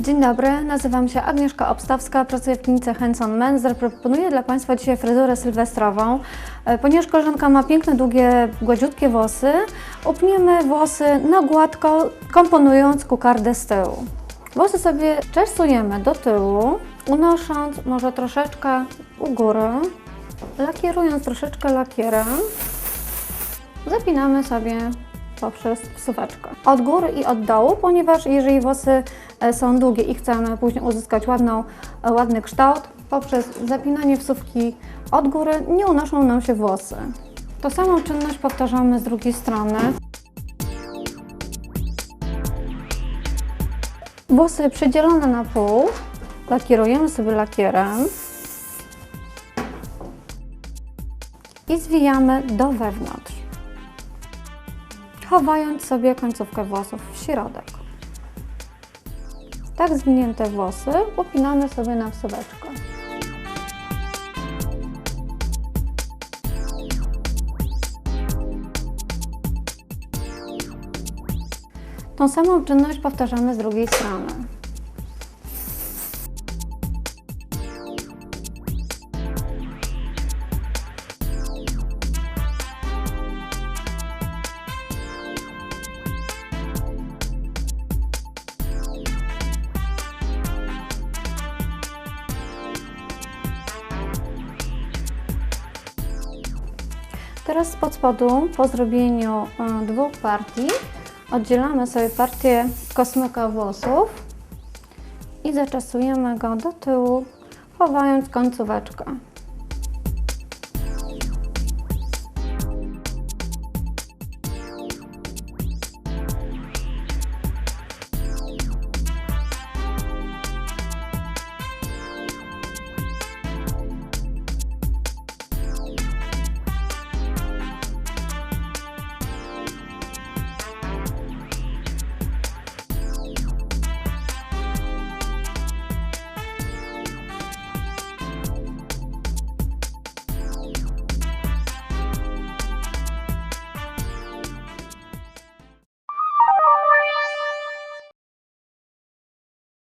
Dzień dobry, nazywam się Agnieszka Obstawska, pracuję w klinice Hanson Men. Zaproponuję dla Państwa dzisiaj fryzurę sylwestrową. E, Ponieważ koleżanka ma piękne, długie, gładziutkie włosy, upniemy włosy na gładko, komponując kukardę z tyłu. Włosy sobie czesujemy do tyłu, unosząc może troszeczkę u góry, lakierując troszeczkę lakierem. Zapinamy sobie poprzez wsuweczkę. Od góry i od dołu, ponieważ jeżeli włosy są długie i chcemy później uzyskać ładną, e, ładny kształt, poprzez zapinanie wsówki od góry nie unoszą nam się włosy. To samą czynność powtarzamy z drugiej strony. Włosy przydzielone na pół lakierujemy sobie lakierem i zwijamy do wewnątrz chowając sobie końcówkę włosów w środek. Tak zwinięte włosy upinamy sobie na wsuweczkę. Tą samą czynność powtarzamy z drugiej strony. Teraz spod spodu, po zrobieniu e, dwóch partii, oddzielamy sobie partię kosmyka włosów i zaczesujemy go do tyłu, chowając końcóweczkę.